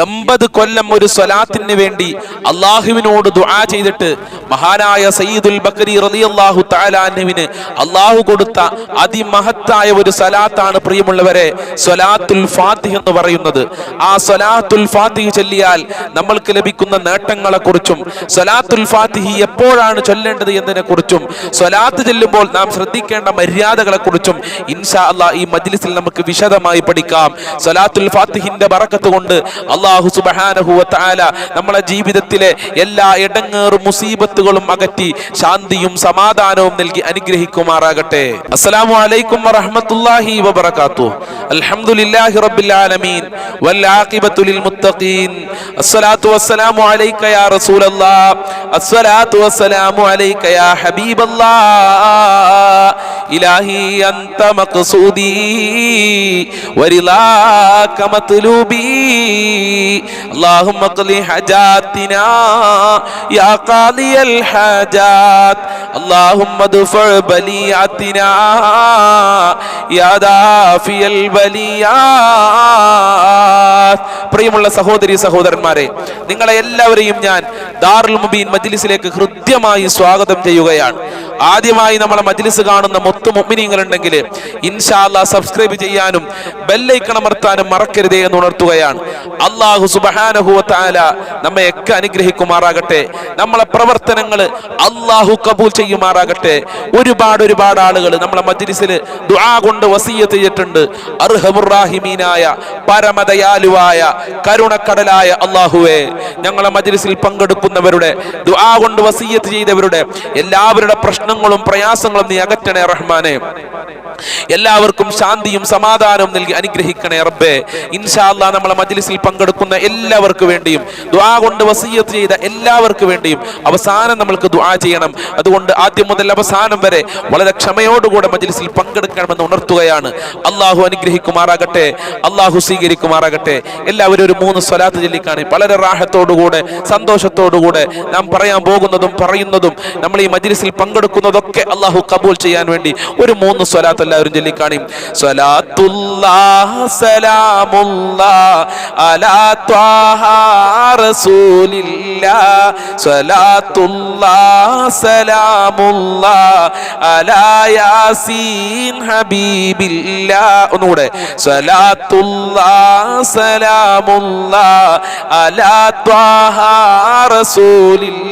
എൺപത് കൊല്ലം ഒരു സ്വലാത്തിന് വേണ്ടി അള്ളാഹുവിനോട് ദുആ ചെയ്തിട്ട് മഹാനായ സയ്യിദുൽ ബക്കരി റളിയല്ലാഹു തആലാനുവിന് അള്ളാഹു കൊടുത്ത അതിമഹത്തായ ഒരു സ്വലാത്താണ് പ്രിയമുള്ളവരെ സ്വലാത്തുൽ ഫാത്തിഹ് എന്ന് പറയുന്നത്. ആ സ്വലാത്തുൽ ഫാത്തിഹ് ചൊല്ലിയാൽ നമ്മൾക്ക് ലഭിക്കുന്ന നേട്ടങ്ങളെ കുറിച്ചും സ്വലാത്തുൽ ഫാത്തിഹി എപ്പോഴാണ് ചൊല്ലേണ്ടത് എന്നതിനെ കുറിച്ചും സ്വലാത്ത് ചെല്ലുമ്പോൾ നാം ശ്രദ്ധിക്കേണ്ട മര്യാദകളെ കുറിച്ചും ഇൻഷാ അള്ളാഹ് ഈ മജ്ലിസിൽ നമുക്ക് വിശദമായി പഠിക്കാം. സ്വലാത്തുൽ ഫാത്തിഹിന്റെ ബറക്കത്ത് കൊണ്ട് സുബ്ഹാനഹു സുബാനഹുല തആല നമ്മളെ ജീവിതത്തിലെ എല്ലാ ഇടങ്ങേറും മുസീബത്തുകളും അകറ്റി ശാന്തിയും സമാധാനവും നൽകി അനുഗ്രഹിക്കുമാറാകട്ടെ. അസ്സലാമു അലൈക്കും വറഹ്മത്തുള്ളാഹി വബറകാതുഹു. അൽഹംദുലില്ലാഹി റബ്ബിൽ ആലമീൻ. വൽ ആഖിബത്തു ലിൽ മുത്തഖീൻ. അസ്സലാത്തു വസ്സലാമു അലൈക യാ റസൂലല്ലാഹ്. അസ്സലാത്തു വസ്സലാമു അലൈക യാ ഹബീബല്ലാഹ്. ഇലാഹി അൻത മഖ്സൂദി. വരിളാക മത്ലൂബി. اللهم اقض حاجاتنا يا قاضي الحاجات اللهم ادفع بلياتنا يا دافي البليات പ്രിയമുള്ള സഹോദരി സഹോദരന്മാരെ നിങ്ങളെ എല്ലാവരെയും ഞാൻ ദാറുൽ മുബീൻ മജ്ലിസിലേക്ക് ഹൃദ്യമായി സ്വാഗതം ചെയ്യുകയാണ് ആദ്യമായി നമ്മളെ മജ്ലിസ് കാണുന്ന മൊത്ത മുഅ്മിനീങ്ങൾ ഉണ്ടെങ്കിൽ ഇൻഷാല്ല സബ്സ്ക്രൈബ് ചെയ്യാനും ബെല്ലൈക്കൺ അമർത്താനും മറക്കരുതേ എന്ന് ഉണർത്തുകയാണ് അള്ളാഹു സുബ്ഹാനഹു നമ്മയൊക്കെ അനുഗ്രഹിക്കുമാറാകട്ടെ. നമ്മളെ പ്രവർത്തനങ്ങൾ അള്ളാഹു കബൂൽ ചെയ്യുമാറാകട്ടെ. ഒരുപാട് ഒരുപാട് ആളുകൾ നമ്മളെ മജ്ലിസിൽ ദുആ കൊണ്ട് വസീയത്ത് ചെയ്തിട്ടുണ്ട്. അർഹമുറാഹിമീനായ പരമദയാലുവായ കരുണക്കടലായ അള്ളാഹുവെ ഞങ്ങളെ മജ്ലിസിൽ പങ്കെടുക്കുന്നവരുടെ ദുആ കൊണ്ട് വസീയത്ത് ചെയ്തവരുടെ എല്ലാവരുടെ പ്രശ്നങ്ങളും പ്രയാസങ്ങളും നീ അകറ്റണേ റഹ്മാനെ. എല്ലാവർക്കും ശാന്തിയും സമാധാനവും നൽകി അനുഗ്രഹിക്കണേ റബ്ബെ. ഇൻഷാ അള്ളാഹ് നമ്മളെ മജ്ലിസിൽ പങ്കെടുക്കുന്ന എല്ലാവർക്കും വേണ്ടിയും ദുആ കൊണ്ട് വസീയത്ത് ചെയ്ത എല്ലാവർക്കും വേണ്ടിയും അവസാനം നമ്മൾക്ക് ദുആ ചെയ്യണം. അതുകൊണ്ട് ആദ്യം മുതൽ അവസാനം വരെ വളരെ ക്ഷമയോടുകൂടെ മജ്ലിസിൽ പങ്കെടുക്കണമെന്ന് ഉണർത്തുകയാണ്. അള്ളാഹു അനുഗ്രഹിക്കുമാറാകട്ടെ അള്ളാഹു സ്വീകരിക്കുമാറാകട്ടെ. എല്ലാവരും ഒരു മൂന്ന് സ്വലാത്ത് ചൊല്ലിക്കാണ്. വളരെ റാഹത്തോടുകൂടെ സന്തോഷത്തോടുകൂടെ നാം പറയാൻ പോകുന്നതും പറയുന്നതും നമ്മൾ ഈ മജ്ലിസിൽ പങ്കെടുക്കുന്നതൊക്കെ അള്ളാഹു കബൂൽ ചെയ്യാൻ വേണ്ടി ഒരു മൂന്ന് സ്വലാത്ത് എല്ലാവരും ചൊല്ലിക്കാണി. സ്വലാത്തുല്ലാഹ് സലാമുല്ലാ അലാ ഒന്നുകൂടെ സ്വലാത്തുല്ലാഹ് സലാമുല്ലാഹ് അലാ ത്വാഹ റസൂലില്ലാ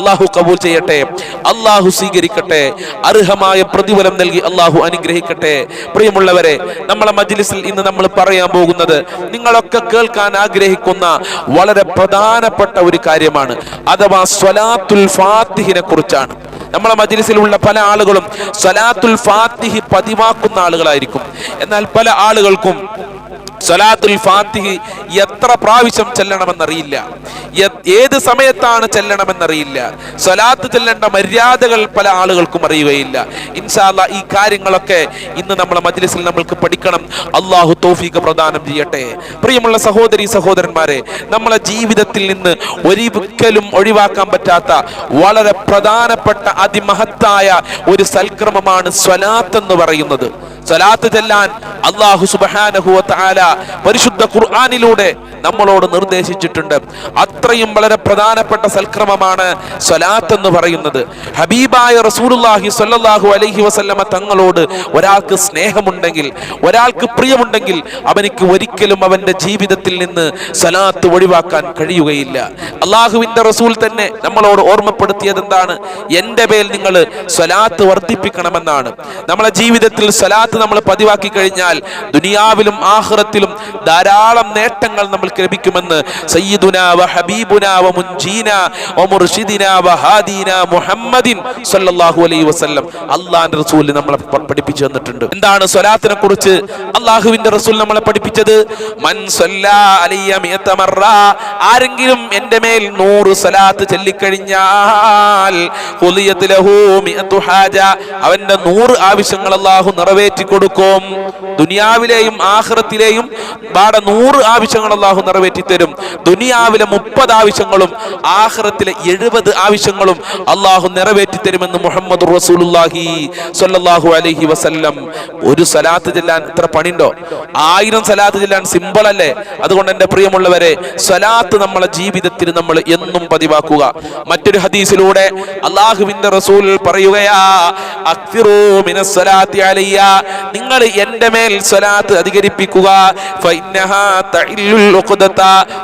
അള്ളാഹു കബൂൽ ചെയ്യട്ടെ. അള്ളാഹു സ്വീകരിക്കട്ടെ. അർഹമായ പ്രതിഫലം നൽകി അള്ളാഹു അനുഗ്രഹിക്കട്ടെ. പ്രിയമുള്ളവരെ നമ്മളെ മജ്ലിസിൽ ഇന്ന് നമ്മൾ പറയാൻ പോകുന്നത് നിങ്ങളൊക്കെ കേൾക്കാൻ ആഗ്രഹിക്കുന്ന വളരെ പ്രധാനപ്പെട്ട ഒരു കാര്യമാണ്. അഥവാ സ്വലാത്തുൽ ഫാത്തിഹിനെ കുറിച്ചാണ്. നമ്മളെ മജ്ലിസിലുള്ള പല ആളുകളും സ്വലാത്തുൽ ഫാത്തിഹി പതിവാക്കുന്ന ആളുകളായിരിക്കും. എന്നാൽ പല ആളുകൾക്കും സ്വലാത്തുൽ ഫാത്തിഹി എത്ര പ്രാവശ്യം ചെല്ലണമെന്നറിയില്ല. ഏത് സമയത്താണ് ചെല്ലണമെന്നറിയില്ല. സ്വലാത്ത് ചെല്ലേണ്ട മര്യാദകൾ പല ആളുകൾക്കും അറിയുകയില്ല. ഇൻഷാല്ല ഈ കാര്യങ്ങളൊക്കെ ഇന്ന് നമ്മളെ മജ്ലിസിൽ നമ്മൾക്ക് പഠിക്കണം. അള്ളാഹു തൗഫീഖ് പ്രദാനം ചെയ്യട്ടെ. പ്രിയമുള്ള സഹോദരി സഹോദരന്മാരെ നമ്മളെ ജീവിതത്തിൽ നിന്ന് ഒരിക്കലും ഒഴിവാക്കാൻ പറ്റാത്ത വളരെ പ്രധാനപ്പെട്ട അതിമഹത്തായ ഒരു സൽക്രമമാണ് സ്വലാത്ത് എന്ന് പറയുന്നത്. സ്വലാത്ത് ചെല്ലാൻ അള്ളാഹു സുബാനഹു തആല പരിശുദ്ധ ഖുർആാനിലൂടെ നമ്മളോട് നിർദ്ദേശിച്ചിട്ടുണ്ട്. അത്രയും വളരെ പ്രധാനപ്പെട്ട സൽക്രമമാണ് സ്വലാത്ത് എന്ന് പറയുന്നത്. ഹബീബായ റസൂലുല്ലാഹി സ്വല്ലല്ലാഹു അലൈഹി വസല്ലമ തങ്ങളോട് ഒരാൾക്ക് സ്നേഹമുണ്ടെങ്കിൽ ഒരാൾക്ക് പ്രിയമുണ്ടെങ്കിൽ അവനിക്ക് ഒരിക്കലും അവന്റെ ജീവിതത്തിൽ നിന്ന് സ്വലാത്ത് ഒഴിവാക്കാൻ കഴിയുകയില്ല. അള്ളാഹുവിന്റെ റസൂൽ തന്നെ നമ്മളോട് ഓർമ്മപ്പെടുത്തിയത് എന്താണ്? എന്റെ മേൽ നിങ്ങൾ സ്വലാത്ത് വർദ്ധിപ്പിക്കണമെന്നാണ്. നമ്മളെ ജീവിതത്തിൽ സ്വലാത്ത് നമ്മൾ പതിവാക്കി കഴിഞ്ഞാൽ ദുനിയാവിലും ആഹ്റത്തിലും ദുനിയാവിലും ധാരാളം നേട്ടങ്ങൾ നമ്മൾക്ക് ലഭിക്കുമെന്ന് സയ്യിദുന വ ഹബീബുന വ മുൻജീന വ മുർഷിദിന വ ഹാദീന മുഹമ്മദിൻ സല്ലല്ലാഹു അലൈഹി വസല്ലം. അള്ളാഹിന്റെ റസൂൽ നമ്മളെ പഠിപ്പിച്ചു തന്നിട്ടുണ്ട്. എന്താണ് സ്വലാത്തിനെ കുറിച്ച് അള്ളാഹുവിന്റെ റസൂൽ നമ്മളെ പഠിപ്പിച്ചത്? മൻ ആരെങ്കിലും എന്റെ മേൽ നൂറ് സ്വലാത്ത് ചൊല്ലിക്കഴിഞ്ഞാൽ അവന്റെ നൂറ് ആവശ്യങ്ങൾ അള്ളാഹു നിറവേറ്റി കൊടുക്കും ദുനിയാവിലെയും ആഖിറത്തിലെയും ബാടെ നൂറ് ആവശ്യങ്ങൾ അള്ളാഹു നിറവേറ്റി തരും. ദുനിയാവിലെ മുപ്പത് ആവശ്യങ്ങളും ആഹ്റത്തിലെ എഴുപത് ആവശ്യങ്ങളും അള്ളാഹു നിറവേറ്റി തരുമെന്ന് മുഹമ്മദ് റസൂലുള്ളാഹി സ്വല്ലല്ലാഹു അലൈഹി വസല്ലം. ഒരു സലാത്ത് ചെല്ലാൻ ഇത്ര പണിണ്ടോ ആയിരം സലാത്ത് ചെല്ലാൻ സിമ്പിൾ അല്ലേ? അതുകൊണ്ട് എന്റെ പ്രിയമുള്ളവരെ സലാത്ത് നമ്മളെ ജീവിതത്തിൽ നമ്മൾ എന്നും പതിവാക്കുക. മറ്റൊരു ഹദീസിലൂടെ അള്ളാഹുവിന്റെ റസൂൽ പറയുകയാ നിങ്ങൾ എന്റെ മേൽ സ്വലാത്ത് അധികരിപ്പിക്കുക.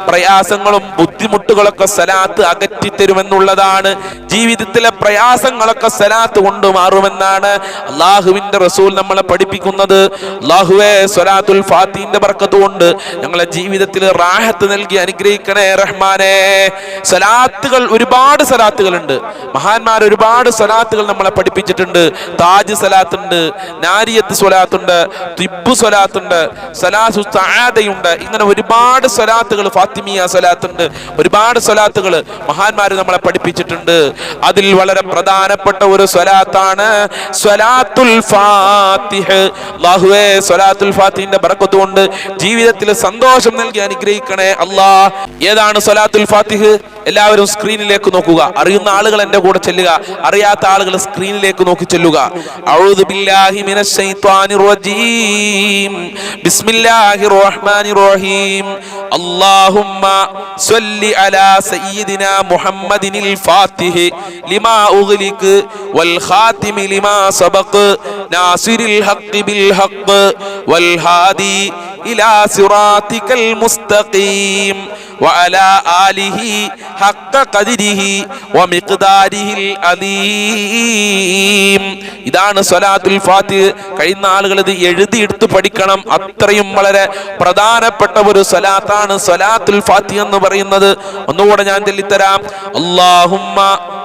പ്രയാസങ്ങളും ബുദ്ധിമുട്ടുകളൊക്കെ സലാത്ത് അകറ്റി തരുമെന്നുള്ളതാണ്. ജീവിതത്തിലെ പ്രയാസങ്ങളൊക്കെ സലാത്ത് കൊണ്ട് മാറുമെന്നാണ് അള്ളാഹുവിന്റെ റസൂൽ നമ്മളെ പഠിപ്പിക്കുന്നത്. അള്ളാഹുവെ സ്വലാത്തുൽ ഫാത്തിന്റെ ബർക്കത്ത് കൊണ്ട് ഞങ്ങളെ ജീവിതത്തിൽ റാഹത്ത് നൽകി അനുഗ്രഹിക്കണേ റഹ്മാനെ. സലാത്തുകൾ ഒരുപാട് സലാത്തുകളുണ്ട്. മഹാന്മാർ ഒരുപാട് സലാത്തുകൾ നമ്മളെ പഠിപ്പിച്ചിട്ടുണ്ട്. താജ് സലാത്തുണ്ട് നാരിയത്ത് സ്വലാത്തുണ്ട് തിബു സ്വലാത്തുണ്ട് സലാസു സആദയുണ്ട് ഇങ്ങനെ ഒരുപാട് സ്വലാത്തുകൾ ഫാത്തിമിയ സ്വലാത്തുണ്ട്. ഒരുപാട് സ്വലാത്തുകൾ മഹാന്മാർ നമ്മളെ പഠിപ്പിച്ചിട്ടുണ്ട്. അതിൽ വളരെ പ്രധാനപ്പെട്ട ഒരു സ്വലാത്താണ് സ്വലാത്തുൽ ഫാത്തിഹ്. സ്വലാത്തുൽ ഫാത്തിഹിന്റെ ബർക്കത്ത് കൊണ്ട് ജീവിതത്തിൽ സന്തോഷം നൽകി അനുഗ്രഹിക്കണേ അല്ലാ ഏതാണ് സ്വലാത്തുൽ ഫാത്തിഹ്? എല്ലാവരും സ്ക്രീനിലേക്ക് നോക്കുക. അറിയുന്ന ആളുകൾ എന്റെ കൂടെ ചെല്ലുക. അറിയാത്ത ആളുകൾ സ്ക്രീനിലേക്ക് നോക്കി ചെല്ലുക. ബിസ്മില്ലാഹിർ റഹ്മാനിർ റഹീം. اللهم صل على سيدنا محمد الفاتح لما أغلق والخاتم لما سبق ناصر الحق بالحق والهادي إلى صراطك المستقيم وعلى آله حق قدره ومقداره العظيم ഇതാണ് സ്വലാത്തുൽ ഫാത്തിഹ് കഴിയുന്ന ആളുകൾ ഇത് എഴുതിയെടുത്ത് പഠിക്കണം അത്രയും വളരെ പ്രധാനപ്പെട്ട ഒരു സ്വലാത്താണ് സ്വലാത്തുൽ ഫാത്തി എന്ന് പറയുന്നത്. ഒന്നുകൂടെ ഞാൻ ചൊല്ലിത്തരാം. അല്ലാഹുമ്മ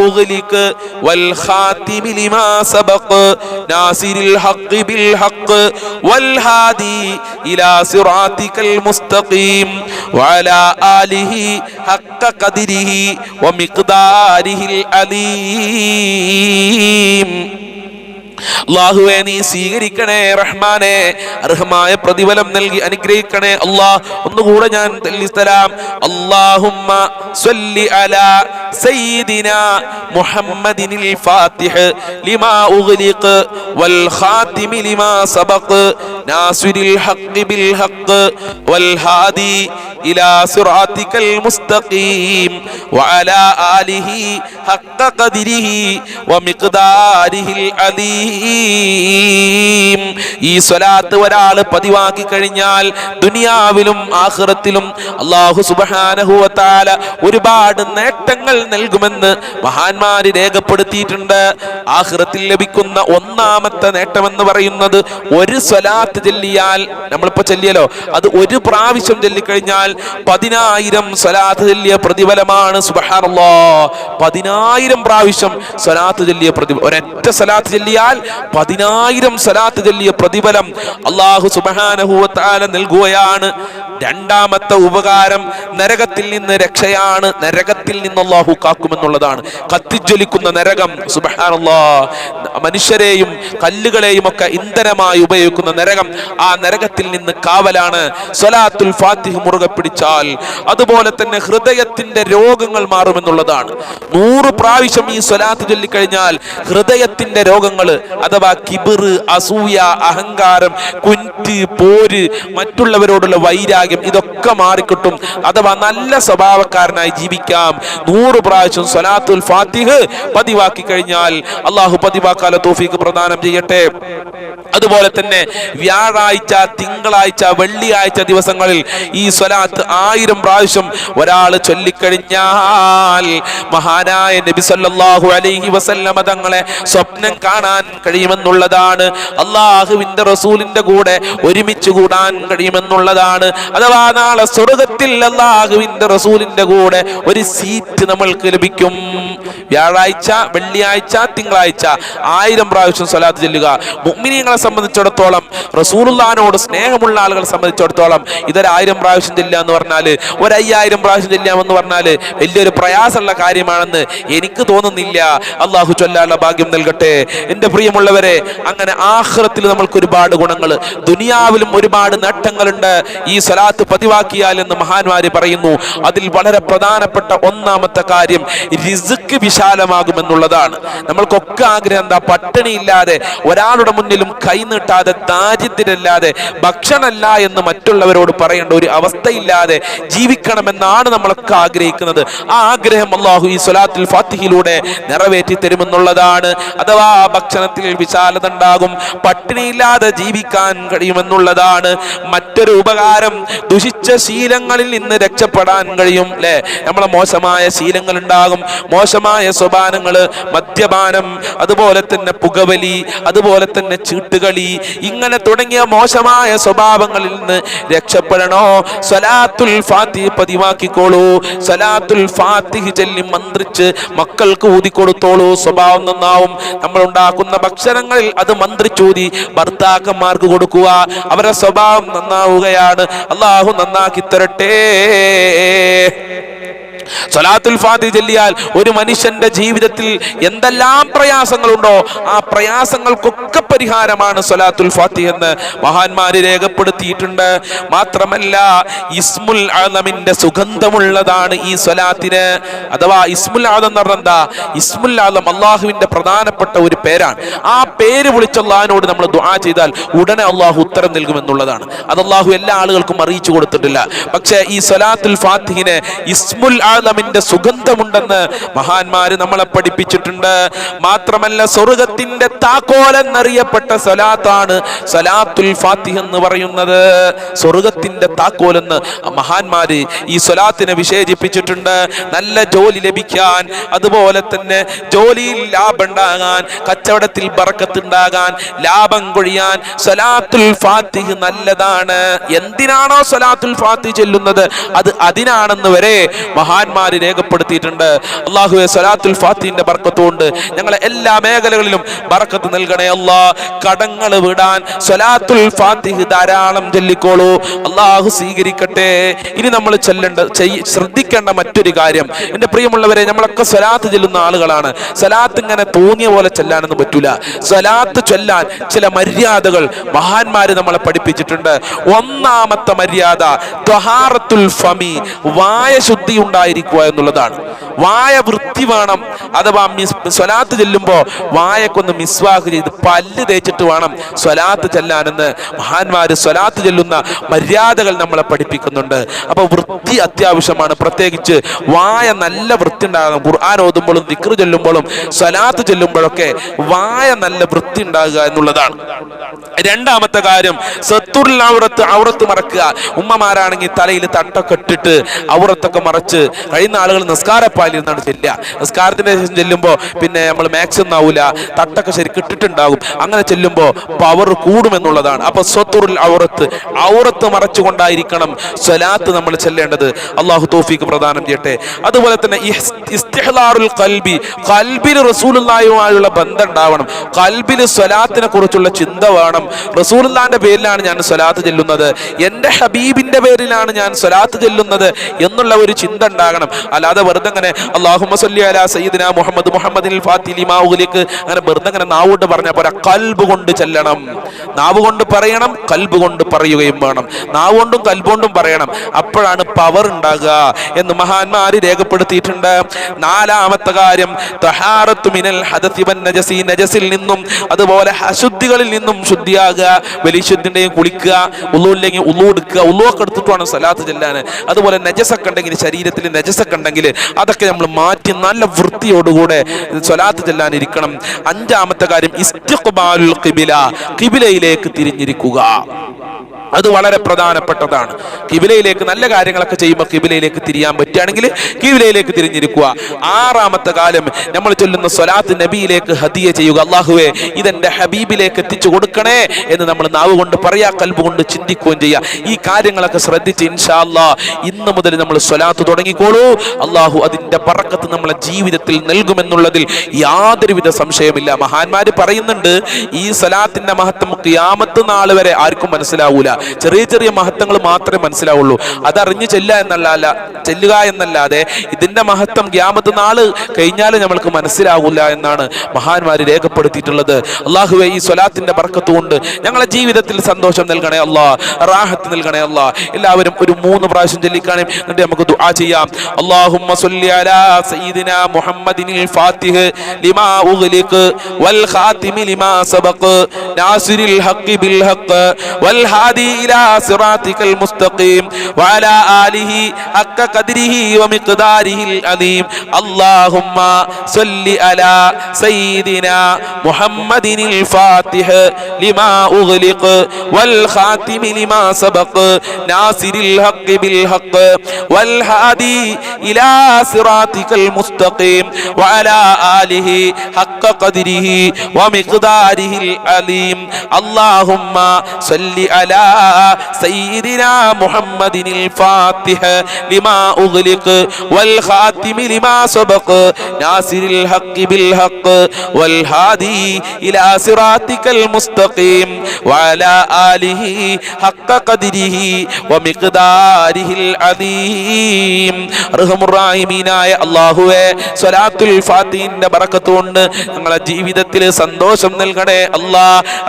മുഹമ്മദിനിൽ ഫാത്തിഹ് ലിമാ ഉഗ്ലിക് വൽ ഖാതിമ ലിമാ സബഖ് നാസിറിൽ ഹഖ് ബിൽ ഹഖ് വൽ ഹാദി ഇലാ സിറാത്തിക്കൽ മുസ്തഖീം അള്ളാഹുവെ നീ സ്വീകരിക്കണേ റഹ്മാനെ. അർഹമായ പ്രതിഫലം നൽകി അനുഗ്രഹിക്കണേ അള്ളാഹ് ഒന്നുകൂടെ ഞാൻ തല്ലിസ്തലാം അള്ളാഹുമ്മ സ്വല്ലി അലാ സയ്യിദിന മുഹമ്മദിനിൽ ഫാത്തിഹ് ലിമാ ഉഗ്ലിഖ് വൽ ഖാതിമി ലിമാ സബഖ് നാസിരിൽ ഹഖ് ബിൽ ഹഖ് വൽ ഹാദി ഇലാ സിറാത്തിക്കൽ മുസ്തഖീം വഅലാ ആലിഹി ഹഖ് ഖദ്രിഹി വമിഖ്ദാരിഹിൽ അലീം ഈ സ്വലാത്ത് ഒരാൾ പതിവാക്കി കഴിഞ്ഞാൽ ദുനിയാവിലും ആഖിറത്തിലും അല്ലാഹു സുബ്ഹാനഹു വ ഒരുപാട് നേട്ടങ്ങൾ നൽകുമെന്ന് മഹാന്മാര് രേഖപ്പെടുത്തിയിട്ടുണ്ട്. ആഖിറത്തിൽ ലഭിക്കുന്ന ഒന്നാമത്തെ നേട്ടമെന്ന് പറയുന്നത് ഒരു സ്വലാത്ത് ചൊല്ലിയാൽ നമ്മളിപ്പോ ചൊല്ലിയല്ലോ അത് ഒരു പ്രാവശ്യം ചൊല്ലിക്കഴിഞ്ഞാൽ പതിനായിരം സ്വലാത്ത് ചൊല്ലിയ പ്രതിഫലമാണ് സുബ്ഹാനല്ലാ. പതിനായിരം പ്രാവശ്യം സ്വലാത്ത് ചൊല്ലിയ പ്രതിഫലം ഒരൊറ്റ സ്വലാത്ത് ചൊല്ലിയാൽ പതിനായിരം സലാത്ത് ചൊല്ലിയ പ്രതിഫലം അള്ളാഹു സുബ്ഹാനഹു വ തആല നൽകുകയാണ്. രണ്ടാമത്തെ ഉപകാരം നരകത്തിൽ നിന്ന് രക്ഷയാണ്. നരകത്തിൽ നിന്ന് അള്ളാഹു കാക്കുമെന്നുള്ളതാണ്. കത്തിജ്വലിക്കുന്ന നരകം സുബ്ഹാനല്ലാ മനുഷ്യരെയും കല്ലുകളെയും ഒക്കെ ഇന്ധനമായി ഉപയോഗിക്കുന്ന നരകം ആ നരകത്തിൽ നിന്ന് കാവലാണ്. സ്വലാത്തുൽ ഫാത്തിഹ് മുറുകെ പിടിച്ചാൽ അതുപോലെ തന്നെ ഹൃദയത്തിന്റെ രോഗങ്ങൾ മാറുമെന്നുള്ളതാണ്. നൂറ് പ്രാവശ്യം ഈ സ്വലാത്ത് ചൊല്ലിക്കഴിഞ്ഞാൽ ഹൃദയത്തിന്റെ രോഗങ്ങൾ അഥവാ കിബിറ് അസൂയ അഹങ്കാരം കുന്റ് പോര് മറ്റുള്ളവരോടുള്ള വൈരാഗ്യം ഇതൊക്കെ മാറിക്കിട്ടും. അഥവാ നല്ല സ്വഭാവക്കാരനായി ജീവിക്കാം. നൂറ് പ്രാവശ്യം സ്വലാത്തുൽ ഫാത്തിഹ് പതിവാക്കി കഴിഞ്ഞാൽ അള്ളാഹു പതിവാക്കാല തോഫീക്ക് പ്രദാനം ചെയ്യട്ടെ. അതുപോലെ തന്നെ വ്യാഴാഴ്ച തിങ്കളാഴ്ച വെള്ളിയാഴ്ച ദിവസങ്ങളിൽ ഈ സ്വലാത്ത് ആയിരം പ്രാവശ്യം ഒരാൾ ചൊല്ലിക്കഴിഞ്ഞാൽ മഹാനായ നബി സല്ലല്ലാഹു അലൈഹി വസല്ലമ തങ്ങളെ സ്വപ്നം കാണാൻ കഴിയുമെന്നുള്ളതാണ്. അള്ളാഹുവിന്റെ റസൂലിന്റെ കൂടെ ഒരുമിച്ച് കൂടാൻ കഴിയുമെന്നുള്ളതാണ്. അഥവാ നാളെ സ്വർഗത്തിൽ അള്ളാഹുവിന്റെ റസൂലിന്റെ കൂടെ ഒരു സീറ്റ് നമ്മൾക്ക് ലഭിക്കും. വ്യാഴാഴ്ച വെള്ളിയാഴ്ച തിങ്കളാഴ്ച ആയിരം പ്രാവശ്യം സ്വലാത്ത് ചെല്ലുക. മുഗ്മിനിയങ്ങളെ സംബന്ധിച്ചിടത്തോളം റസൂലുള്ളാനോട് സ്നേഹമുള്ള ആളുകളെ സംബന്ധിച്ചിടത്തോളം ഇതൊരായിരം പ്രാവശ്യം ചെല്ലുക എന്ന് പറഞ്ഞാൽ ഒരു അയ്യായിരം പ്രാവശ്യം ചെല്ലാമെന്ന് പറഞ്ഞാൽ വലിയൊരു പ്രയാസമുള്ള കാര്യമാണെന്ന് എനിക്ക് തോന്നുന്നില്ല. അള്ളാഹു ചൊല്ലാനുള്ള ഭാഗ്യം നൽകട്ടെ. എന്റെ എന്റെ പ്രിയമുള്ളവരെ അങ്ങനെ ആഹ്റത്തിൽ നമ്മൾക്ക് ഒരുപാട് ഗുണങ്ങൾ ദുനിയാവിലും ഒരുപാട് നേട്ടങ്ങളുണ്ട്. ഈ സ്വലാത്ത് പതിവാക്കിയാൽ എന്ന് മഹാന്മാര് പറയുന്നു. അതിൽ വളരെ പ്രധാനപ്പെട്ട ഒന്നാമത്തെ കാര്യം റിസ്ക് വിശാലമാകുമെന്നുള്ളതാണ്. നമ്മൾക്കൊക്കെ ആഗ്രഹം എന്താ? പട്ടിണിയില്ലാതെ ഒരാളുടെ മുന്നിലും കൈനീട്ടാതെ ദാരിദ്ര്യമില്ലാതെ ഭക്ഷണമല്ല എന്ന് മറ്റുള്ളവരോട് പറയേണ്ട ഒരു അവസ്ഥയില്ലാതെ ജീവിക്കണമെന്നാണ് നമ്മളൊക്കെ ആഗ്രഹിക്കുന്നത്. ആ ആഗ്രഹം അള്ളാഹു ഈ സ്വലാത്തിൽ ഫാത്തിഹിലൂടെ നിറവേറ്റി തരുമെന്നുള്ളതാണ് അഥവാ ഭക്ഷണത്തിൽ വിശാലത ഉണ്ടാകും പട്ടിണിയില്ലാതെ ജീവിക്കാൻ കഴിയുമെന്നുള്ളതാണ് മറ്റൊരു ഉപകാരം. ദുഷിച്ച ശീലങ്ങളിൽ നിന്ന് രക്ഷപ്പെടാൻ കഴിയും അല്ലെ? നമ്മളെ മോശമായ ശീലങ്ങൾ ഉണ്ടാകും മോശമായ സ്വഭാവങ്ങൾ മദ്യപാനം അതുപോലെ തന്നെ പുകവലി അതുപോലെ തന്നെ ചീട്ടുകളി ഇങ്ങനെ തുടങ്ങിയ മോശമായ സ്വഭാവങ്ങളിൽ നിന്ന് രക്ഷപ്പെടണോ? സലാത്തുൽ ഫാത്തി പതിവാക്കിക്കോളൂ. സലാത്തുൽ ഫാത്തിഹ് ചൊല്ലി മന്ത്രിച്ച് മക്കൾക്ക് ഊതിക്കൊടുത്തോളൂ. സ്വഭാവം നന്നാവും. നമ്മൾ ഉണ്ടാക്കുന്ന ഭക്ഷണങ്ങളിൽ അത് മന്ത്രിച്ചൂതി ഭർത്താക്കന്മാർക്ക് കൊടുക്കുക. അവരുടെ സ്വഭാവം നന്നാവുകയാണ്. അള്ളാഹു നന്നാക്കി തരട്ടെ. സ്വലാത്തുൽ ഫാത്തി ചൊല്ലിയാൽ ഒരു മനുഷ്യന്റെ ജീവിതത്തിൽ എന്തെല്ലാം പ്രയാസങ്ങളുണ്ടോ ആ പ്രയാസങ്ങൾക്കൊക്കെ പരിഹാരമാണ് സ്വലാത്തുൽ ഫാത്തി എന്ന് മഹാന്മാര് രേഖപ്പെടുത്തിയിട്ടുണ്ട്. മാത്രമല്ല ഇസ്മുൽ ആദമിന്റെ സുഗന്ധമുള്ളതാണ് ഈ സ്വലാത്തിന്. അഥവാ ഇസ്മുൽ ആദം എന്ന് ഇസ്മുൽ ആദം അള്ളാഹുവിന്റെ പ്രധാനപ്പെട്ട ഒരു പേരാണ്. ആ പേര് വിളിച്ച അള്ളാഹിനോട് നമ്മൾ ദുആ ചെയ്താൽ ഉടനെ അള്ളാഹു ഉത്തരം നൽകുമെന്നുള്ളതാണ്. അത് അള്ളാഹു എല്ലാ ആളുകൾക്കും അറിയിച്ചു കൊടുത്തിട്ടില്ല. പക്ഷേ ഈ സ്വലാത്തുൽ ഫാത്തിഹിനെ ഇസ്മുൽ ആലമിന്റെ സുഗന്ധമുണ്ടെന്ന് മഹാന്മാര് നമ്മളെ പഠിപ്പിച്ചിട്ടുണ്ട്. മാത്രമല്ല സ്വർഗത്തിന്റെ താക്കോലെന്നറിയപ്പെട്ട സലാത്താണ് സലാത്തുൽ ഫാത്തിഹ എന്ന് പറയുന്നത്. സ്വർഗത്തിന്റെ താക്കോലെന്ന് മഹാന്മാര് ഈ സ്വലാത്തിനെ വിശേഷിപ്പിച്ചിട്ടുണ്ട്. നല്ല ജോലി ലഭിക്കാൻ അതുപോലെ തന്നെ ജോലിയിൽ ലാഭം ഉണ്ടാകാൻ കച്ചവടത്തിൽ ബറക്കത്തുണ്ടാകാൻ ലാഭം കൊഴിയാൻ സലാത്തുൽ ഫാത്തിഹ് നല്ലതാണ്. എന്തിനാണോ സലാത്തുൽ ഫാത്തിഹ് ചെല്ലുന്നത്? അത് അതിനാണെന്ന് വരെ മഹാന്മാര് രേഖപ്പെടുത്തിയിട്ടുണ്ട്. അള്ളാഹുവെ സലാത്തുൽ ഫാത്തിന്റെ ബർക്കത്തുകൊണ്ട് ഞങ്ങളെ എല്ലാ മേഖലകളിലും ബർക്കത്ത് നൽകണേ അല്ലാ. കടങ്ങൾ വിടാൻ സലാത്തുൽ ഫാത്തിഹ് ധാരാളം ചൊല്ലിക്കോളൂ. അള്ളാഹു സ്വീകരിക്കട്ടെ. ഇനി നമ്മൾ ചെല്ലേണ്ട ശ്രദ്ധിക്കേണ്ട മറ്റൊരു കാര്യം. എന്റെ പ്രിയമുള്ളവരെ നമ്മളൊക്കെ സ്വലാത്ത് ചെല്ലുന്ന ആളുകളാണ്. സലാത്ത് ഇങ്ങനെ തോന്നിയ പോലെ ചെല്ലാനൊന്നും പറ്റൂല. സ്വലാത്ത് ചൊല്ലാൻ ചില മര്യാദകൾ മഹാന്മാര് നമ്മളെ പഠിപ്പിച്ചിട്ടുണ്ട്. ഒന്നാമത്തെ മര്യാദ ഫമി വായ ശുദ്ധി ഉണ്ടായിരിക്കുക എന്നുള്ളതാണ്. വായ വൃത്തി വേണം അഥവാ മിസ് സ്വലാത്ത് ചെല്ലുമ്പോൾ വായക്കൊന്ന് മിസ്വാഹ് ചെയ്ത് പല്ല് തേച്ചിട്ട് വേണം സ്വലാത്ത് ചെല്ലാനെന്ന്. മഹാന്മാർ സ്വലാത്ത് ചെല്ലുന്ന മര്യാദകൾ നമ്മളെ പഠിപ്പിക്കുന്നുണ്ട്. അപ്പൊ വൃത്തി അത്യാവശ്യമാണ്. പ്രത്യേകിച്ച് വായ നല്ല വൃത്തി ഉണ്ടാകണം ഖുർആൻ ഓതുമ്പോഴും ദിക്ർ ചെല്ലുമ്പോഴും സ്വലാത്ത് ചെല്ലുമ്പോഴൊക്കെ വായ നല്ല വൃത്തി ഉണ്ടാകുക എന്നുള്ളതാണ്. രണ്ടാമത്തെ കാര്യം സത്തുറിൽ ഔറത്ത് ഔറത്ത് മറക്കുക. ഉമ്മമാരാണെങ്കിൽ തലയിൽ തട്ടൊക്കെ ഇട്ടിട്ട് ഔറത്തൊക്കെ മറച്ച് കഴിയുന്ന ആളുകൾ നിസ്കാരപ്പാലിൽ നിന്നാണ് ചെല്ലുക. നിസ്കാരത്തിന്റെ ശേഷം ചെല്ലുമ്പോൾ പിന്നെ നമ്മൾ മാക്സ് ആവൂല തട്ടൊക്കെ ശരിക്കും ഇട്ടിട്ടുണ്ടാകും. അങ്ങനെ ചെല്ലുമ്പോൾ പവർ കൂടുമെന്നുള്ളതാണ് അപ്പൊ സ്വത്തുറിൽ ഔറത്ത് ഔറത്ത് മറച്ചുകൊണ്ടായിരിക്കണം സ്വലാത്ത് നമ്മൾ ചെല്ലേണ്ടത്. അള്ളാഹു തോഫിക്ക് പ്രദാനം ചെയ്യട്ടെ. അതുപോലെ തന്നെ ഇസ്തിഹ്ലാറുൽ കൽബി കൽബിൽ റസൂലുള്ളാഹിയുമായുള്ള ബന്ധം ഉണ്ടാവണം. കൽബിൽ സ്വലാത്തിനെ കുറിച്ചുള്ള ചിന്ത വേണം. റസൂലുള്ളാന്റെ പേരിലാണ് ഞാൻ സ്വലാത്ത് ചെല്ലുന്നത്. എന്റെ ഹബീബിന്റെ പേരിലാണ് ഞാൻ സ്വലാത്ത് ചെല്ലുന്നത് എന്നുള്ള ഒരു ചിന്ത ഉണ്ടാകണം. അല്ലാതെ വെറുതെ അങ്ങനെ അള്ളാഹു സല്ലി സയ്യിദിന മുഹമ്മദ് ഫാത്തിലിമാവുലേക്ക് അങ്ങനെ വെറുതെ അങ്ങനെ നാവുകൊണ്ട് പറഞ്ഞ പോലെ കൽബ് കൊണ്ട് ചെല്ലണം. നാവ് കൊണ്ട് പറയണം കൽബ് കൊണ്ട് പറയുകയും വേണം. നാവ് കൊണ്ടും കൽബ് കൊണ്ടും പറയണം. അപ്പോഴാണ് പവർ ഉണ്ടാകുക എന്ന് മഹാന്മാര് രേഖപ്പെടുത്തിയിട്ടുണ്ട്. നാലാമത്തെ കാര്യം മിനൽ നജസി. നജസിൽ നിന്നും അതുപോലെ അശുദ്ധികളിൽ നിന്നും ശുദ്ധിയാകുക. വലിശുദ്ധിന്റെയും കുളിക്കുക. ഉള്ളുവില്ലെങ്കിൽ ഉള്ളു എടുക്കുക വേണം സലാത്ത് ചെല്ലാൻ അതുപോലെ നജസൊക്കെ ഉണ്ടെങ്കിൽ ശരീരത്തിൽ നജസൊക്കെ ഉണ്ടെങ്കിൽ അതൊക്കെ നമ്മൾ മാറ്റി നല്ല വൃത്തിയോടുകൂടെ സ്വലാത്ത് ചെല്ലാനിരിക്കണം അഞ്ചാമത്തെ കാര്യം ഇസ്തിഖ്ബാലുൽ കിബില കിബിലയിലേക്ക് തിരിഞ്ഞിരിക്കുക. അത് വളരെ പ്രധാനപ്പെട്ടതാണ്. കിബിലയിലേക്ക് നല്ല കാര്യങ്ങളൊക്കെ ചെയ്യുമ്പോൾ കിബിലയിലേക്ക് തിരിയാൻ പറ്റുകയാണെങ്കിൽ കിബിലയിലേക്ക് തിരിഞ്ഞിരിക്കുക. ആറാമത്തെ കാലം നമ്മൾ ചൊല്ലുന്ന സ്വലാത്ത് നബിയിലേക്ക് ഹദിയ ചെയ്യുക. അള്ളാഹുവെ ഇതെന്റെ ഹബീബിലേക്ക് എത്തിച്ചു കൊടുക്കണേ എന്ന് നമ്മൾ നാവ് കൊണ്ട് പറയാ കൽബ് കൊണ്ട് ചിന്തിക്കുകയും ചെയ്യുക ഈ കാര്യങ്ങളൊക്കെ ശ്രദ്ധിച്ച് ഇൻഷാ അല്ലാ ഇന്ന് മുതൽ നമ്മൾ സ്വലാത്ത് തുടങ്ങിക്കോളൂ. അള്ളാഹു അതിന്റെ പറക്കത്ത് നമ്മളെ ജീവിതത്തിൽ നൽകുമെന്നുള്ളതിൽ യാതൊരുവിധ സംശയമില്ല മഹാന്മാര് പറയുന്നുണ്ട് ഈ സ്വലാത്തിന്റെ മഹത്വം ക്യാമത്ത് നാൾ വരെ ആർക്കും മനസ്സിലാവൂല. ചെറിയ ചെറിയ മഹത്വങ്ങൾ മാത്രമേ മനസ്സിലാവുള്ളൂ. അതറിഞ്ഞ് ചെല്ലുക എന്നല്ല ചെല്ലുക എന്നല്ലാതെ ഇതിന്റെ മഹത്വം ഗ്യാമത്ത് നാൾ കഴിഞ്ഞാൽ നമ്മൾക്ക് മനസ്സിലാകില്ല എന്നാണ് മഹാന്മാര് രേഖപ്പെടുത്തിയിട്ടുള്ളത്. അള്ളാഹുവെ ഈ സ്വലാത്തിന്റെ കൊണ്ട് ഞങ്ങളെ ജീവിതത്തിൽ സന്തോഷം നൽകണേ അല്ലാ റാഹത്ത് നൽകണേ അല്ലാ എല്ലാവരും ഒരു മൂന്ന് പ്രാവശ്യം ചൊല്ലിക്കാണേ എന്നിട്ട് നമുക്ക് ദുആ ചെയ്യാം. അല്ലാഹുമ്മ അലാ സയ്യിദിന മുഹമ്മദിനിൽ ഫാത്തിഹ് ലിമാ ഉഗ്ലിഖ് വൽ ഖാതിമി ലിമാ സബഖ് നാസിരിൽ ഹഖ് ബിൽ ഹഖ് വൽ ഹാദി ഇലാ സിറാത്തിക്കൽ മുസ്തഖീം വഅലാ ആലിഹി ഹഖ ഖദ്രിഹി വമിഖ്ദാരിഹിൽ അദീം. അല്ലാഹുമ്മ സ്വല്ലി അലാ സയ്യിദിനാ മുഹമ്മദിനിൽ ഫാത്തിഹ്. ലിമാ ഉഗ്ലിഖ് വൽ ഖാതിമി ലിമാ സബഖ് നാസിറിൽ ഹഖ് ബിൽ ഹഖ് സിറാത്തിക്കൽ മുസ്തഖീം വഅലാ ആലിഹി ഹഖ ഖദ്രിഹി വമിഖ്ദാരിഹിൽ അലീം അല്ലാഹുമ്മ സ്വല്ലി അലാ സയ്യിദിന മുഹമ്മദിനിൽ ഫാത്തിഹ ലിമാ ഉഗ്ലിഖ് വൽ ഖാതിമി ലിമാ സബഖ് നാസിറിൽ ഹഖ് ബിൽ ഹഖ് വൽ ഹാദി ഇലാ وعلى آله حق قدره ومقداره العظيم رحم അദീം. അർഹമുറാഹിമീനായ അല്ലാഹുവേ സ്വലാത്തുൽ ഫാത്തിന്റെ ബറക്കത്ത് കൊണ്ട് ഞങ്ങളെ ജീവിതത്തിൽ സന്തോഷം നൽകണേ അല്ലാ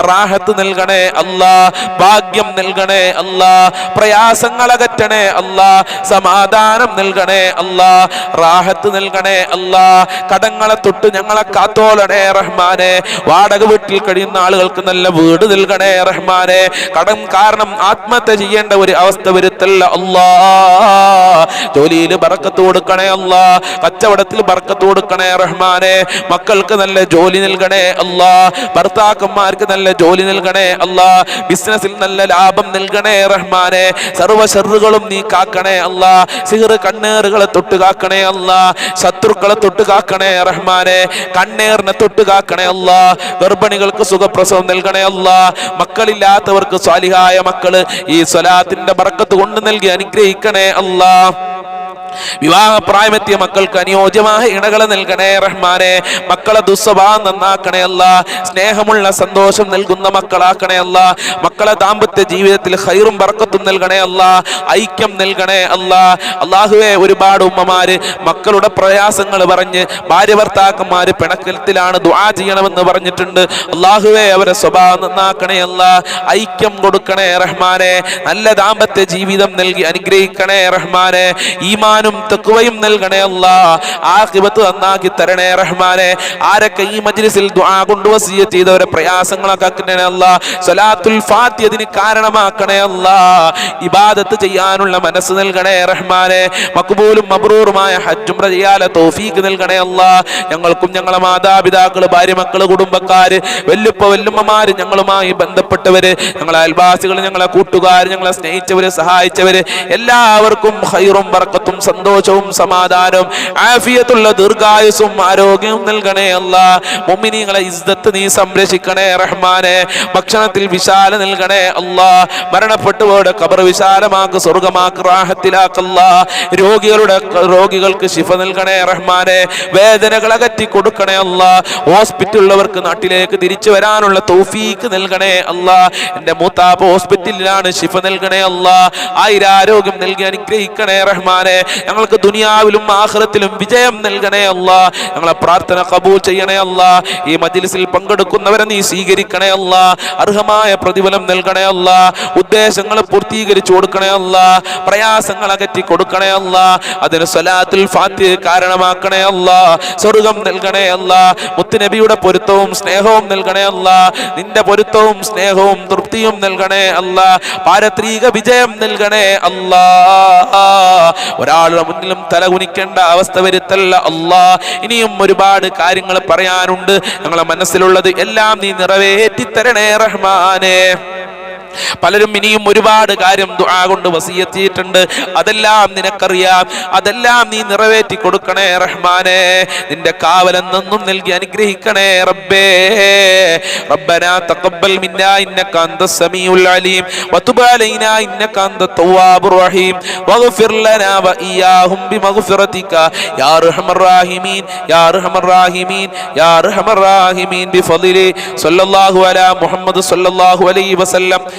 റാഹത്ത് നൽകണേ അല്ലാ ഭാഗ്യം നൽകണേ അല്ലാ പ്രയാസങ്ങൾ അകറ്റണേ അല്ലാ സമാധാനം നൽകണേ അല്ലാ റാഹത്ത് നൽകണേ അല്ലാ കടങ്ങളെ തൊട്ട് ഞങ്ങളെ കാത്തോളണേ റഹ്മാനെ. വാടക വീട്ടിൽ കഴിയുന്ന ആളുകൾക്ക് നല്ല വീട് നൽകണേ റഹ്മാനെ. കടം കാരണം ആത്മഹത്യ ചെയ്യേണ്ട ഒരു അവസ്ഥ വരുത്തല്ല. അല്ലാ. ജോലിയിൽ ബറക്കത്ത് കൊടുക്കണേ അല്ലാ. കച്ചവടത്തിൽ ബറക്കത്ത് കൊടുക്കണേ റഹ്മാനെ. മക്കൾക്ക് നല്ല ജോലി നൽകണേ അല്ലാ. ഭർത്താക്കന്മാർക്ക് നല്ല ജോലി നൽകണേ അല്ലാ. ബിസിനസ്സിൽ നല്ല ലാഭം നൽകണേ റഹ്മാനെ. സർവ ഷെറുകളും നീ കാക്കണേ അല്ലാ. സിഹറ് കണ്ണേറുകളെ തൊട്ട് കാക്കണേ അല്ലാ. ശത്രുക്കളെ തൊട്ട് കാക്കണേ റഹ്മാനെ. കണ്ണേറിനെ തൊട്ട് കാക്കണേ അല്ലാ. ഗർഭിണികൾക്ക് സുഖപ്രസവം നൽകണേ അല്ലാ മക്കളില്ലാത്തവർക്ക് സ്വാലിഹായ മക്കൾ ഈ സ്വലാത്തിന്റെ ബറക്കത്ത് കൊണ്ട് നൽകി അനുഗ്രഹിക്കണേ അല്ലാ വിവാഹപ്രായമെത്തിയ മക്കൾക്ക് അനുയോജ്യമായ ഇണകളെ നൽകണേ റഹ്മാനെ. മക്കളെ ദുസ്വഭാവം നന്നാക്കണേ അല്ല. സ്നേഹമുള്ള സന്തോഷം നൽകുന്ന മക്കളാക്കണേ അല്ല. മക്കളെ ദാമ്പത്യ ജീവിതത്തിൽ ഹൈറും ബർക്കത്തും നൽകണേ അല്ല. ഐക്യം നൽകണേ അല്ല. അള്ളാഹുവെ ഒരുപാട് ഉമ്മമാര് മക്കളുടെ പ്രയാസങ്ങൾ പറഞ്ഞ് ഭാര്യ ഭർത്താക്കന്മാര് പിണക്കത്തിലാണ് ദുആ ചെയ്യണമെന്ന് പറഞ്ഞിട്ടുണ്ട്. അള്ളാഹുവെ അവരെ സ്വഭാവം നന്നാക്കണേ അല്ല. ഐക്യം കൊടുക്കണേ റഹ്മാനെ. നല്ല ദാമ്പത്യ ജീവിതം നൽകി അനുഗ്രഹിക്കണേ റഹ്മാനെ. ഈമാനും തെക്കുവയും നൽകണേ അല്ല. ആഖിബത്ത് നന്നാക്കി തരണേ റഹ്മാനെ. ആരൊക്കെ ഈ മജ്ലിസിൽ ദുആ കൊണ്ട് വസിയത്ത് ചെയ്തവരെ പ്രയാസങ്ങളൊക്കെ ആക്കണേ അല്ല. സ്വലാത്തുൽ ഫാത്തി കാരണമാക്കണേ അല്ല. ഇബാദത്ത് ചെയ്യാനുള്ള മനസ്സ് നൽകണേ റഹ്മാനെ. മക്ബൂലും മബ്രൂറുമായ ഹജ്ജും ചെയ്യാല തൗഫീഖ് നൽകണേ അല്ല. ഞങ്ങൾക്കും ഞങ്ങളെ മാതാപിതാക്കൾ ഭാര്യ മക്കൾ കുടുംബക്കാര് വല്ലുപ്പ വല്ലുമ്മമാര് ഞങ്ങളുമായി ബന്ധപ്പെട്ടവര് ഞങ്ങളെ അയൽവാസികൾ ഞങ്ങളെ കൂട്ടുകാർ ഞങ്ങളെ സ്നേഹിച്ചവര് സഹായിച്ചവര് എല്ലാവർക്കും ഹൈറും ബർക്കത്തും സന്തോഷവും സമാധാനവും ആഫിയത്തുള്ള ദീർഘായുസും ആരോഗ്യവും നൽകണേ അല്ല. മുമ്മിനിങ്ങളെ ഇസ്തത്ത് നീ സംരക്ഷിക്കണേ റഹ്മാനെ. ഭക്ഷണത്തിൽ വിശാല നൽകണേ അല്ല. മരണപ്പെട്ടുപോയുടെ കബർ വിശാലമാക്ക് സ്വർഗമാക്ക് റാഹത്തിലാക്കല്ല രോഗികളുടെ രോഗികൾക്ക് ശിഫ നൽകണേ റഹ്മാനെ. വേദനകൾ അകറ്റി കൊടുക്കണേ അല്ല. ഹോസ്പിറ്റലുള്ളവർക്ക് നാട്ടിലേക്ക് തിരിച്ചു വരാനുള്ള തൗഫീക്ക് നൽകണേ അല്ല. എന്റെ മൂത്താപ്പ് ഹോസ്പിറ്റലിലാണ് ശിഫ നൽകണേ അല്ല. ആയിരാരോഗ്യം നൽകി അനുഗ്രഹിക്കണേ റഹ്മാനെ. ഞങ്ങൾക്ക് ദുനിയാവിലും ആഹ്റത്തിലും വിജയം നൽകണേ അല്ല. ഞങ്ങളെ പ്രാർത്ഥന കബൂൾ ചെയ്യണേ അല്ല. ഈ മജിലിസിൽ പങ്കെടുക്കുന്നവരെ നീ സ്വീകരിക്കണേ അല്ല. അർഹമായ പ്രതിഫലം നൽകണേ അല്ല. ഉദ്ദേശങ്ങൾ പൂർത്തീകരിച്ചു കൊടുക്കണേ അല്ല. പ്രയാസങ്ങൾ അകറ്റി കൊടുക്കണേ അല്ല. അതിന് സ്വലാത്തിൽ ഫാത്തി കാരണമാക്കണേ അല്ല. സ്വർഗം നൽകണേ അല്ല. മുത്തുനബിയുടെ പൊരുത്തവും സ്നേഹവും നൽകണേ അല്ല. നിന്റെ പൊരുത്തവും സ്നേഹവും തൃപ്തിയും നൽകണേ അല്ല. പാരത്രീക വിജയം നൽകണേ അല്ല. ഒരാളുടെ മുന്നിലും തലകുനിക്കേണ്ട അവസ്ഥ വരുത്തല്ല. അല്ലാ ഇനിയും ഒരുപാട് കാര്യങ്ങൾ പറയാനുണ്ട്. ഞങ്ങളെ മനസ്സിലുള്ളത് എല്ലാം നീ നിറവേറ്റി തരണേ റഹ്മാനേ. പലരും ഇനിയും ഒരുപാട് കാര്യം ദുആ കൊണ്ട് വസിയെത്തിയിട്ടുണ്ട് അതെല്ലാം നിനക്കറിയാം അതെല്ലാം നീ നിറവേറ്റി കൊടുക്കണേ റഹ്മാനെ നിന്റെ കാവലെന്നും നൽകി അനുഗ്രഹിക്കണേ റബ്ബേ ربنا تقبل منا انك انت السميع العليم وتب علينا انك انت التواب الرحيم واغفر لنا واياهم بمغفرتك يا ارحم الراحمين يا ارحم الراحمين يا ارحم الراحمين بفضله صلى الله على محمد صلى الله عليه وسلم